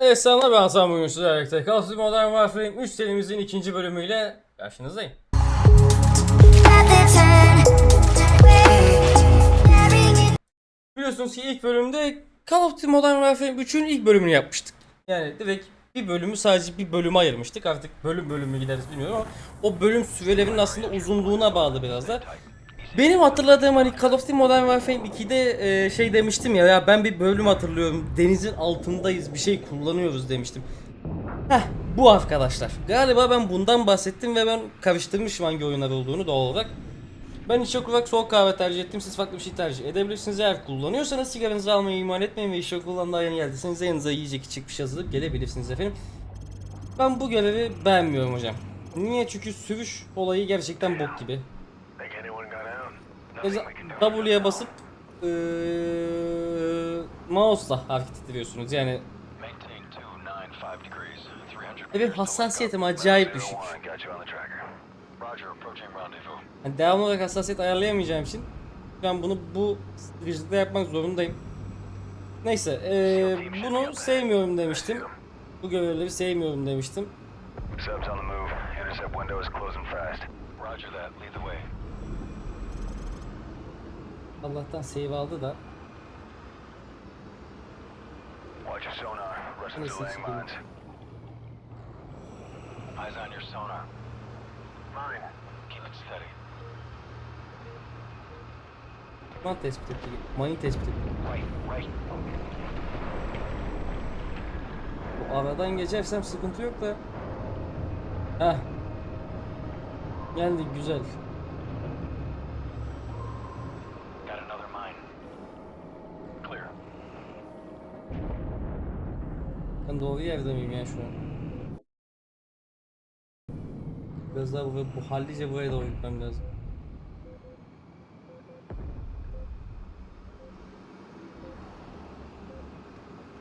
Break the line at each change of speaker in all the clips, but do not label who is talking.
Evet selamlar ben Hasan bugün sizlerle Call of Modern Warfare 3 serimizin ikinci bölümüyle karşınızdayım. Biliyorsunuz ki ilk bölümde Call of Duty Modern Warfare 3'ün ilk bölümünü yapmıştık. Yani direkt bir bölümü sadece bir bölüme ayırmıştık. Artık bölüm bölümü gideriz bilmiyorum ama o bölüm sürelerinin aslında uzunluğuna bağlı biraz da. Benim hatırladığım hani Call of Duty Modern Warfare 2'de e, şey demiştim ya ya ben bir bölüm hatırlıyorum. Denizin altındayız bir şey kullanıyoruz demiştim. Heh bu arkadaşlar. Galiba ben bundan bahsettim ve ben karıştırmışım hangi oyunlar olduğunu doğal olarak. Ben içecek olarak soğuk kahve tercih ettim. Siz farklı bir şey tercih edebilirsiniz. Eğer kullanıyorsanız sigaranızı almayı ihmal etmeyin ve içecek kullanımda yeni geldiyseniz yanınıza yiyecek içecek bir şey hazırlayıp gelebilirsiniz efendim. Ben bu görevi beğenmiyorum hocam. Niye? Çünkü sürüş olayı gerçekten bok gibi. W'ye basıp eee mouse'la hareket ettiriyorsunuz. Yani
Maintain 295 degrees. 300
benim
meters
hassasiyetim acayip düşük. hani devamlı olarak hassasiyet ayarlayamayacağım için ben bunu bu stratejide yapmak zorundayım. Neyse eee bunu sevmiyorum demiştim. Bu görevleri sevmiyorum demiştim.
Roger that. Lead the way.
Allah'tan save aldı da.
Watch your sonar. Russians
Neyse, sıkıntı.
mines. Eyes on your sonar. Mine. Keep it steady.
Man tespit etti. Mayın tespit etti. Bu aradan geçersem sıkıntı yok da. Heh. Geldik güzel. Ben doğru yerde miyim ya şu an? Biraz daha buraya, bu hallice buraya doğru gitmem lazım.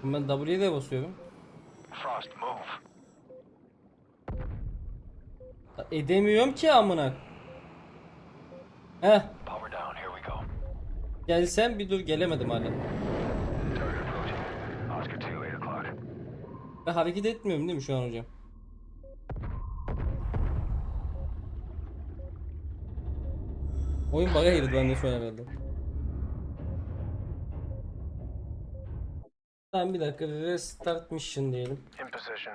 Ben W'ye de basıyorum.
Frost, move.
Edemiyorum ki amına. Heh, gelsem bir dur gelemedim hala. Ben hareket etmiyorum değil mi şu an hocam? Oyun bug'a girdi bende şu an herhalde. Tamam bir dakika restart mission diyelim.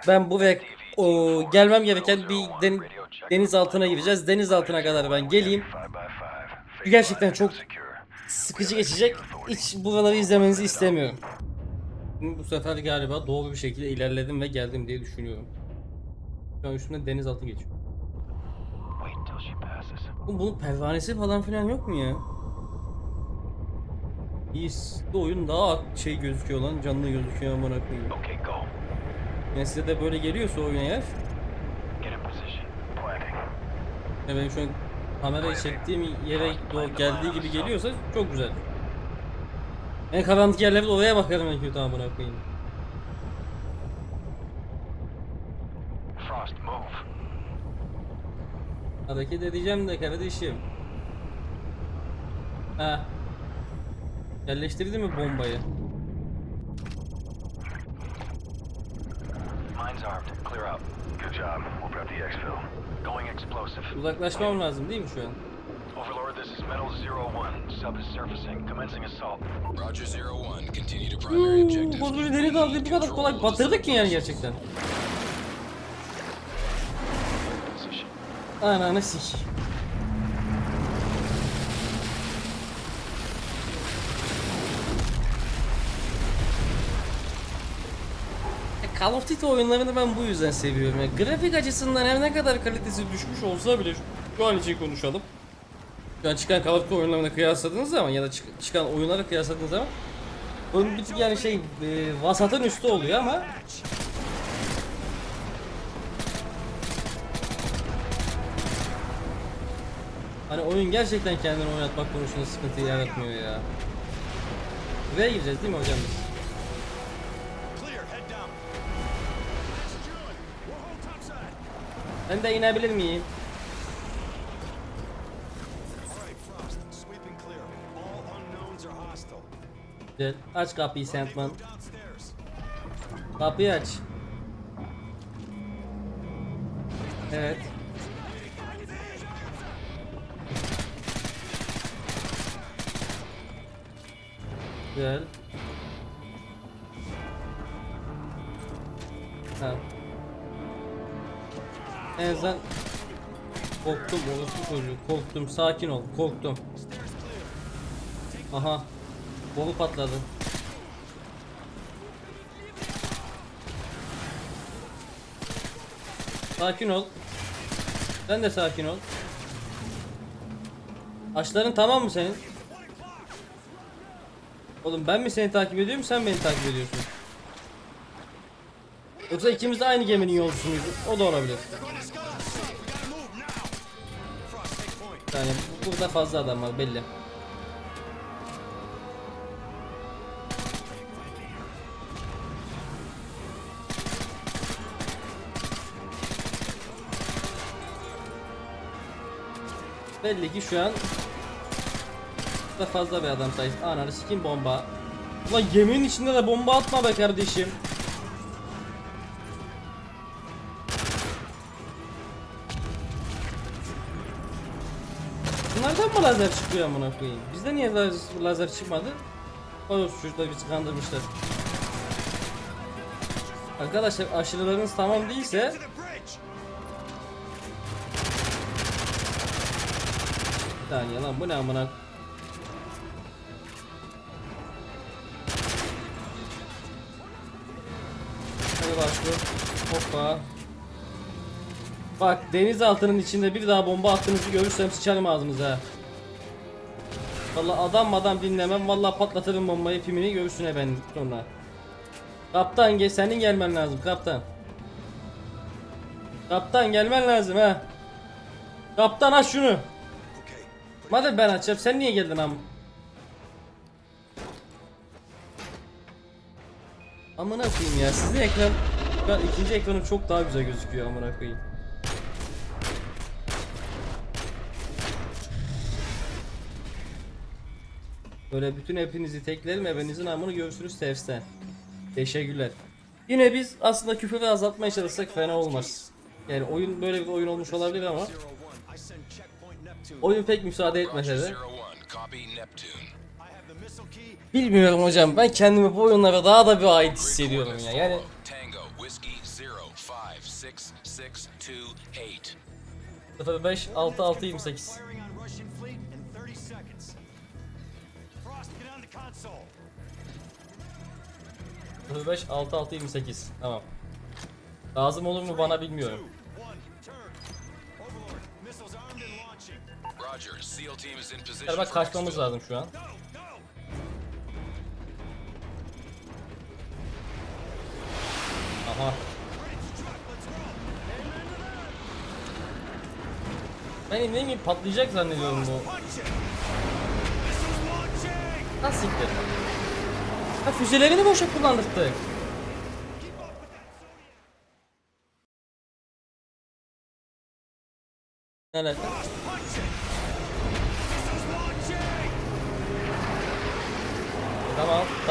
Ben bu ve o, gelmem gereken bir den- deniz altına gireceğiz. Deniz altına kadar ben geleyim. Gerçekten çok sıkıcı geçecek. Hiç buraları izlemenizi istemiyorum. Bu sefer galiba doğru bir şekilde ilerledim ve geldim diye düşünüyorum. Şu an üstümde denizaltı geçiyor. Oğlum bunun pervanesi falan filan yok mu ya? İyi, bu oyun daha şey gözüküyor lan, canlı gözüküyor amına koyayım.
Okay, go.
Yani size de böyle geliyorsa oyun eğer,
Get in position. Planting.
ya benim şu an kamerayı çektiğim yere doğru geldiği gibi geliyorsa çok güzel. En karanlık yerlerde oraya bakarım en kötü amına koyayım.
Frost, move.
Hareket edeceğim de kardeşim. Ha. Yerleştirdi mi bombayı?
Mines armed. Clear out. Good job. We'll prep the exfil. Going explosive.
Uzaklaşmam lazım değil mi şu an?
Overlord, this is Metal Zero One. Sub is surfacing. Commencing assault.
Roger zero one. Continue to primary
Uuu,
objectives.
Koskoca deniz altı bu kadar kolay batırdık ki yani gerçekten. Ananı sik. E, Call of Duty oyunlarını ben bu yüzden seviyorum. Yani grafik açısından her ne kadar kalitesi düşmüş olsa bile şu an için konuşalım. Şu an çıkan Call of Duty oyunlarına kıyasladığınız zaman ya da çık- çıkan oyunlara kıyasladığınız zaman oyun bir tık yani şey e, vasatın üstü oluyor ama Hani oyun gerçekten kendini oynatmak konusunda sıkıntı yaratmıyor ya. Buraya gireceğiz değil mi hocam biz? Ben de inebilir miyim? Güzel. Aç kapıyı Sandman. Kapıyı aç. Evet. Güzel. Ha. En azından korktum orası çocuğu korktum sakin ol korktum. Aha. Boru patladı. Sakin ol. Sen de sakin ol. Açların tamam mı senin? Oğlum ben mi seni takip ediyorum sen beni takip ediyorsun. Yoksa ikimiz de aynı geminin yolcusuyuz. O da olabilir. Yani bu- burada fazla adam var belli. Belli ki şu an da fazla bir adam sayısı. Ananı sikim bomba. Ulan geminin içinde de bomba atma be kardeşim. Bunlardan mı lazer çıkıyor amına koyayım? Bizde niye lazer çıkmadı? O çocuklar bizi kandırmışlar. Arkadaşlar aşırılarınız tamam değilse saniye lan bu ne amına Hadi başlıyor. Hoppa. Bak denizaltının içinde bir daha bomba attığınızı görürsem sıçarım ağzınıza. Vallahi adam adam dinlemem. Vallahi patlatırım bombayı pimini he ben sonra. Kaptan gel senin gelmen lazım kaptan. Kaptan gelmen lazım ha. Kaptan aç şunu. Madem ben açacağım sen niye geldin am? Amına koyayım ya sizin ekran ben ikinci ekranım çok daha güzel gözüküyor amına koyayım. Böyle bütün hepinizi teklerim evinizin amını görürsünüz tefsten. Teşekkürler. Yine biz aslında küfürü azaltmaya çalışsak fena olmaz. Yani oyun böyle bir oyun olmuş olabilir ama oyun pek müsaade etmese de. Bilmiyorum hocam ben kendimi bu oyunlara daha da bir ait hissediyorum ya. Yani
two eight.
05 66 28.
Firing on Russian fleet in 30 seconds. Frost, get on the console.
05 66 28. Tamam. Lazım olur mu bana bilmiyorum.
Launching.
Roger. SEAL team is in position.
Yani bak kaçmamız lazım şu an. Aha. Ben ne bileyim patlayacak zannediyorum bu. Nasıl siktir? Ha füzelerini boşa kullandırdık. Ne alaka?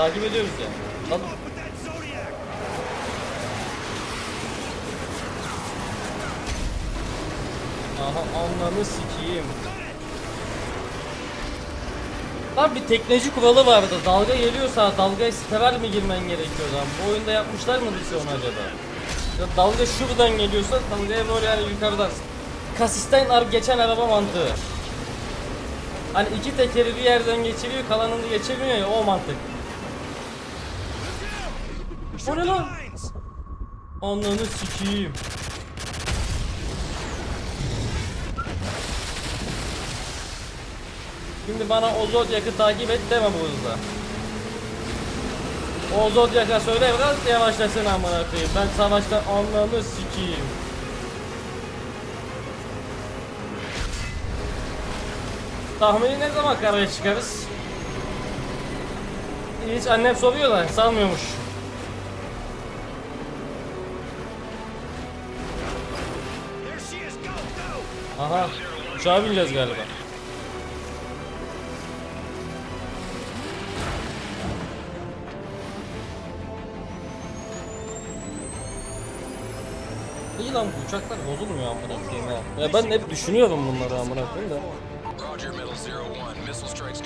Takip ediyoruz ya. Lan
that Zodiac!
Aha anlamı sikiyim. Lan bir tekneci kuralı vardı. Dalga geliyorsa dalgaya siperal mi girmen gerekiyor lan? Bu oyunda yapmışlar mı bir şey onu acaba? Ya dalga şuradan geliyorsa dalgaya böyle yani yukarıdan. Kasisten ar geçen araba mantığı. Hani iki tekeri bir yerden geçiriyor, kalanını geçirmiyor ya o mantık. O! Ananı sikiyim. Şimdi bana o Zodyak'ı takip et deme bu hızla. O Zodyak'a söyle biraz yavaşlasın amına koyayım. Ben savaşta ananı sikiyim. Tahmini ne zaman karaya çıkarız? Hiç annem soruyorlar, sanmıyormuş. Aha. Uçağa bineceğiz galiba. İyi lan bu uçaklar bozulmuyor amına koyayım ha. Ya ben hep düşünüyordum bunları amına koyayım da.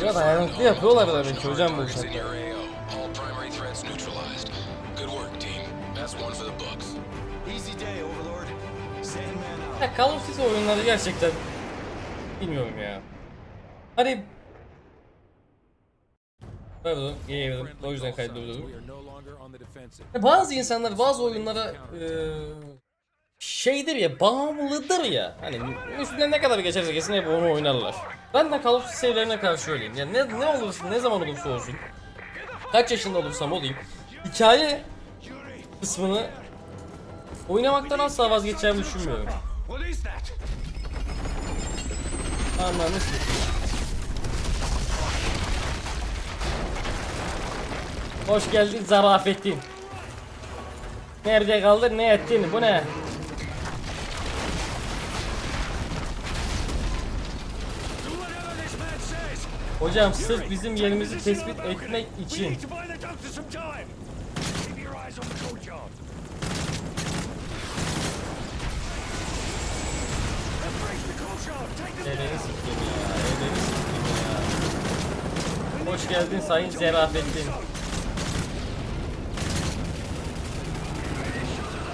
Ya da ayaklı yapıyorlar da bence hocam bu
uçaklar.
Ya Call of Duty oyunları gerçekten bilmiyorum ya. Hani Pardon, yiyemedim. O yüzden. Ya Bazı insanlar bazı oyunlara eee şeydir ya, bağımlıdır ya. Hani üstüne ne kadar geçerse geçsin hep onu oynarlar. Ben de Call of Duty serilerine karşı öyleyim. Yani ne, ne olursa, ne zaman olursa olsun, kaç yaşında olursam olayım, hikaye kısmını oynamaktan asla vazgeçeceğimi düşünmüyorum.
What is that?
Ananı sikeyim. Hoş geldin zarafettin. Nerede kaldın ne ettin bu ne?
Says.
Hocam sırf bizim yerimizi tespit etmek için
need to buy the doctor some time. Keep your eyes on the courtyard. Embrace down.
sikeyim ya, evleri sikeyim ya. Hoş geldin sayın zarafettin.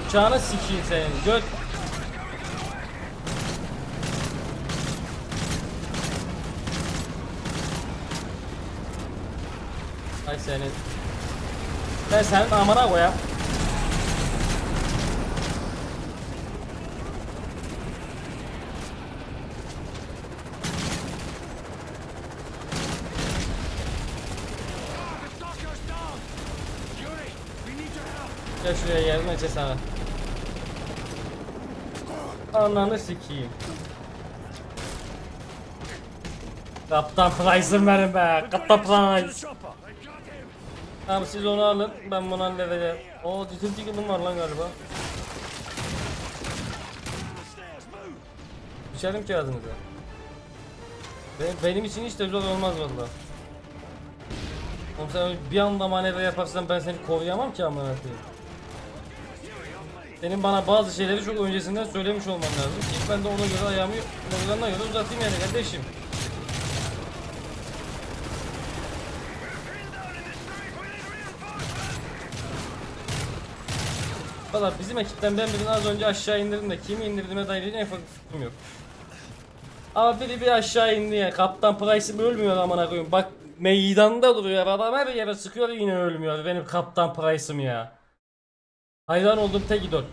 Uçağını sikeyim senin göt. Ay senin. Ben senin amına koyayım.
The doctor's down. Yuri, we need your help.
Gel şuraya yardım edeceğiz sana. Ananı sikeyim. Kaptan Price'ım benim be. Kaptan Price. Tamam siz onu alın. Ben bunu halledeceğim. Oo dizel ticketim var lan galiba. Düşerim ki ağzınıza. Benim, benim için hiç de zor olmaz valla. Oğlum sen bir anda manevra yaparsan ben seni koruyamam ki amına koyayım. Senin bana bazı şeyleri çok öncesinden söylemiş olman lazım ki ben de ona göre ayağımı yorganına göre uzatayım yani kardeşim. Valla bizim ekipten ben birini az önce aşağı indirdim de kimi indirdiğime dair en ufak fikrim yok. Ama biri bir aşağı indi ya. Kaptan Price'ım ölmüyor amına koyayım. Bak meydanda duruyor. Adam her yere sıkıyor yine ölmüyor. Benim Kaptan Price'ım ya. Hayran oldum tek idol.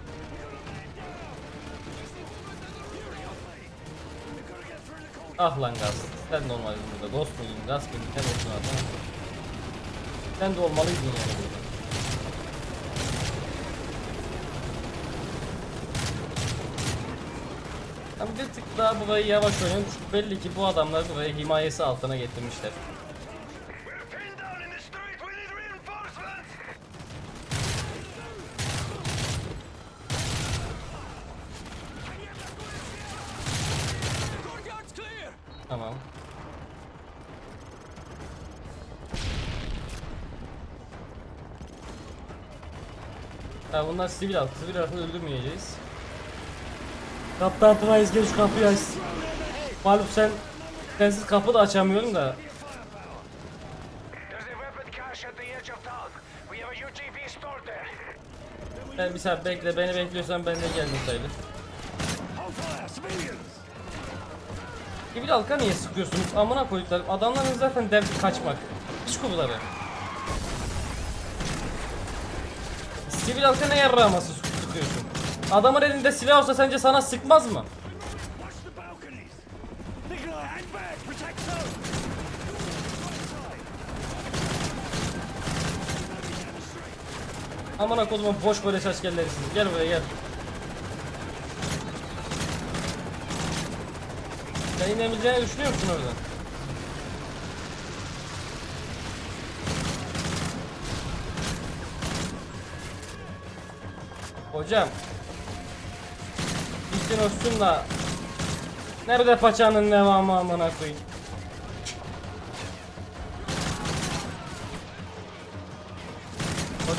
Ah lan Gaz. Sen de olmalıydın burada. Ghost muydun? Gaz mıydın? Sen olsun adam. Sen de olmalıydın yani. burada. Ama bir tık daha burayı yavaş oynayın çünkü belli ki bu adamlar burayı himayesi altına getirmişler. Bunlar sivil halk. Sivil halkı öldürmeyeceğiz. Kaptan Price gel şu kapıyı aç. Malum sen sensiz kapı da açamıyorum da. Ben bir saat bekle beni bekliyorsan ben de geldim sayılır. Sivil halka niye sıkıyorsunuz? Amına koyduklarım. Adamların zaten derdi kaçmak. Hiç kuruları. Sivil halka ne yarrağması sıkıyorsun? Adamın elinde silah olsa sence sana sıkmaz mı?
Watch the balconies. Nikolai, hang back. Protect those.
Amına kodumun boş böyle şaşkellerisiniz. Gel buraya gel. Sen inebileceğini düşünüyor musun oradan? Hocam. İşin olsun da. Nerede paçanın devamı amına koyayım?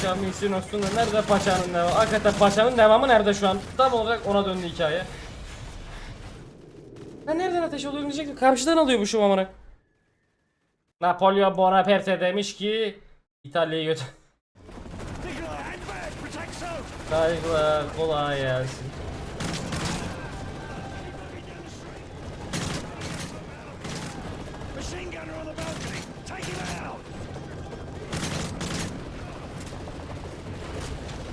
paşa misyonusunda nerede paşanın devamı? Hakikaten paşanın devamı nerede şu an? Tam olarak ona döndü hikaye. Ben nereden ateş oluyor diyecektim. Karşıdan alıyormuşum amına. Napolyon Bonaparte demiş ki İtalya'yı götür. Saygılar kolay gelsin.
Machine gunner on the balcony! Take him out!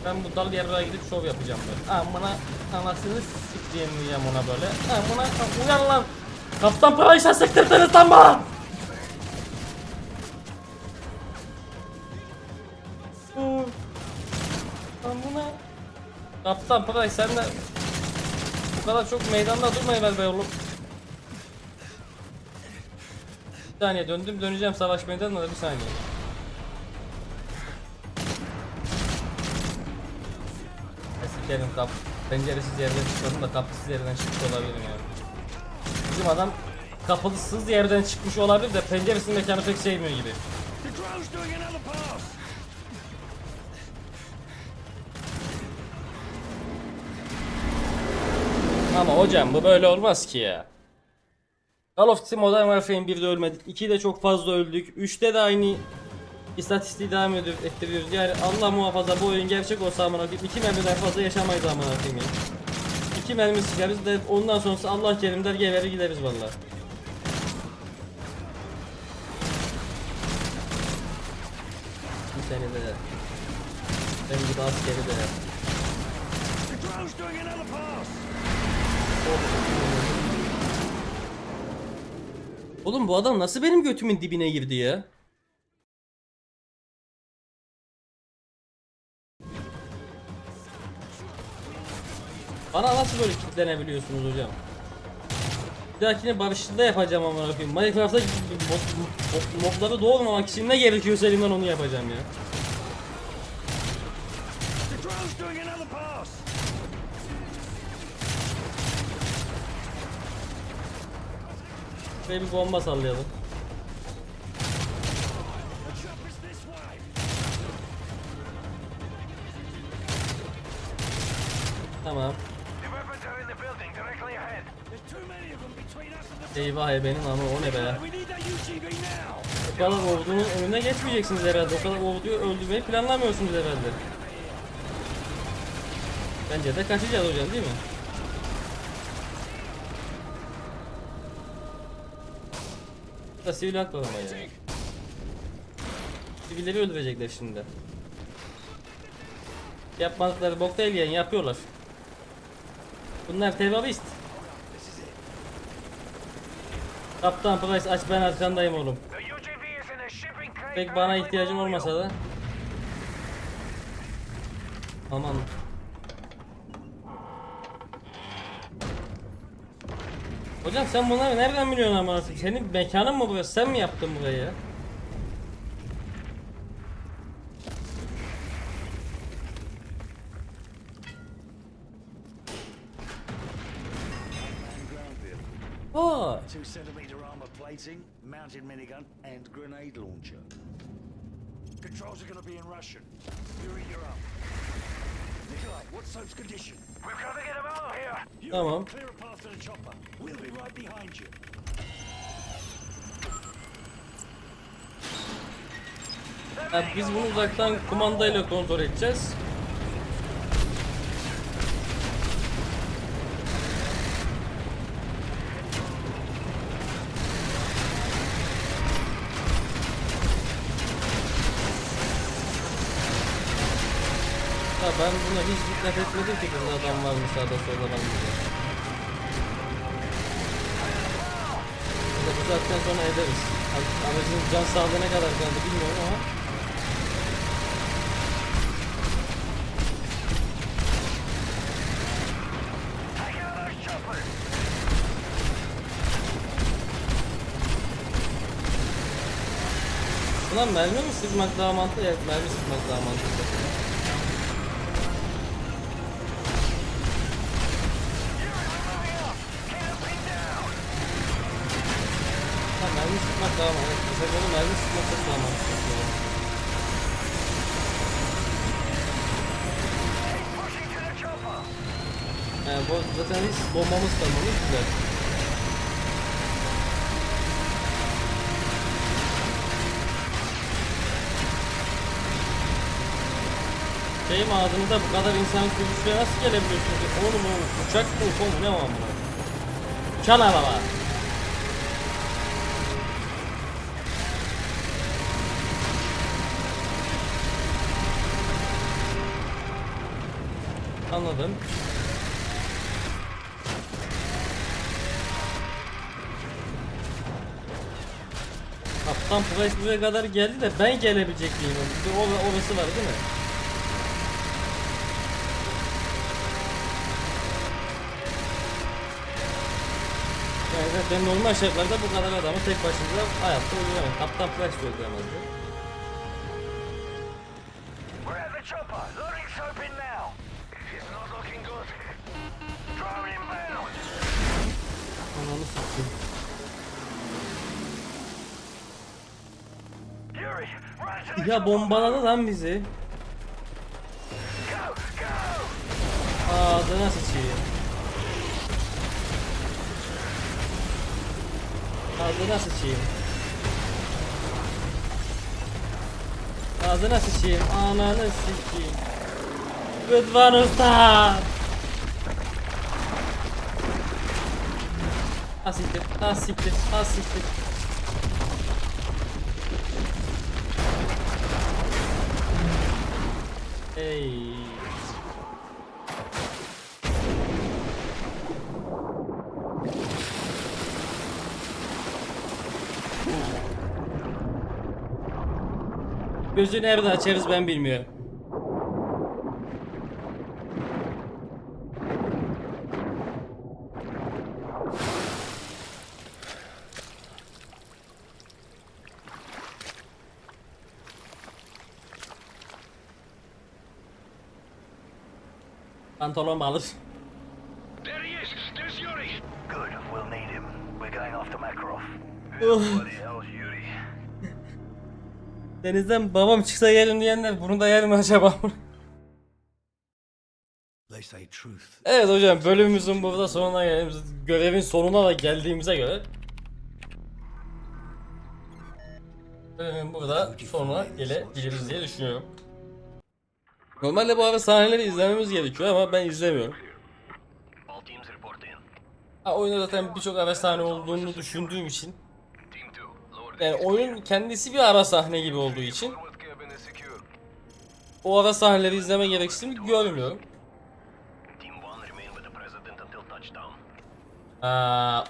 Ben bu dal yarrağa gidip şov yapacağım böyle. Amına anasını siktiğim diyeceğim ona böyle. Amına uyan lan. Kaptan Price'a sıktırdınız lan bana. Kaptan Price sen de bu kadar çok meydanda durmayı ver be oğlum. Bir saniye döndüm döneceğim savaş meydanına da bir saniye. Sikerim kap. Penceresiz yerden çıkmadım da kapısız yerden çıkmış olabilirim yani. Bizim adam kapısız yerden çıkmış olabilir de penceresinin mekanı pek sevmiyor gibi. Ama hocam bu böyle olmaz ki ya. Call of Duty Modern Warfare 1'de ölmedik. 2'de çok fazla öldük. 3'te de aynı istatistiği devam ediyor, ettiriyoruz. Yani Allah muhafaza bu oyun gerçek olsa amına koyayım. 2 mermiden fazla yaşamayız amına koyayım. ya. 2 mermi sıkarız da ondan sonrası Allah kerim der geverir gideriz vallahi. Seni de. Ben gibi askeri de. Oğlum bu adam nasıl benim götümün dibine girdi ya? Bana nasıl böyle kilitlenebiliyorsunuz hocam? Bir dahakine barışçıda yapacağım ama koyayım. Minecraft'ta mod, mod, modları doğmamak için ne gerekiyorsa elimden onu yapacağım ya.
The drone's doing another pass!
Şöyle bir bomba sallayalım.
The chopper's this way!
Tamam.
The weapons are in the building directly ahead.
There's too many of them between us and the...
Eyvah ebenin ama o ne be? O kadar ordunun önüne geçmeyeceksiniz herhalde. O kadar orduyu öldürmeyi planlamıyorsunuz herhalde. Bence de kaçacağız hocam değil mi? Da sivil var ama ya. Sivilleri öldürecekler şimdi. Yapmadıkları bokta eleyen yapıyorlar. Bunlar terörist. Kaptan Price aç ben arkandayım oğlum. Pek bana ihtiyacın olmasa da. Aman. Hocam sen bunları nereden biliyorsun ama? Senin mekanın mı burası? Sen mi yaptın burayı
plating, mounted minigun, and grenade launcher. Controls are gonna be in Russian. You're up. Nikolai, what's Soap's condition?
Tamam.
clear a path to the chopper. We'll be right behind you.
ya biz bunu uzaktan kumandayla kontrol edeceğiz. Ya ben buna hiç dikkat etmedim ki burada adam varmış sağda solda diye. Ya Bu saatten sonra ederiz. Ar- Aracın can sağlığı ne kadar kaldı bilmiyorum ama. Ulan mermi mi sıkmak daha mantıklı? Evet mermi sıkmak daha mantıklı. Aynı ee, bu, zaten hiç bombamız kalmamış güzel. Şeyim ağzımda bu kadar insan kuruşluya nasıl gelebiliyorsunuz? Oğlum o uçak bu, mu ne var bu? Uçan araba! Anladım. Kaptan Price buraya kadar geldi de ben gelebilecek miyim? Bir de or- orası var değil mi? Yani zaten normal şartlarda bu kadar adamı tek başına hayatta öldüremez. Kaptan Price de Ya bombaladı lan bizi. Ağzına sıçayım. Ağzına sıçayım. Ağzına sıçayım. Ananı sıçayım. Rıdvan Usta. Asiktir, asiktir, asiktir. Hey. Gözü nerede açarız ben bilmiyorum. Pantolon alır.
There he is! There's Yuri!
Good, we'll need him. We're going after Makarov. Yuri?
Denizden babam çıksa yerim diyenler bunu da yer mi acaba? Evet hocam bölümümüzün burada sonuna geldiğimiz görevin sonuna da geldiğimize göre bölümün burada sonuna gelebiliriz diye düşünüyorum. Normalde bu arada sahneleri izlememiz gerekiyor ama ben izlemiyorum. Ha oyunda zaten birçok ara sahne olduğunu düşündüğüm için.
Team 2, lower
yani oyun kendisi bir ara sahne gibi olduğu için. O ara sahneleri izleme gereksinimi görmüyorum.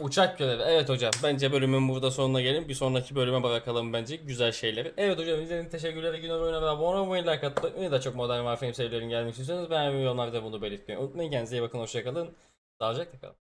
Uçak görevi. Evet hocam. Bence bölümün burada sonuna gelin. Bir sonraki bölüme bırakalım bence güzel şeyleri. Evet hocam izlediğiniz teşekkürler. Günler oyuna ve abone olmayı, like atmayı unutmayın. da çok modern Warframe serilerin gelmek istiyorsanız beğenmeyi, yorumlarda bunu belirtmeyi unutmayın. Kendinize iyi bakın. Hoşçakalın. Sağlıcakla kalın.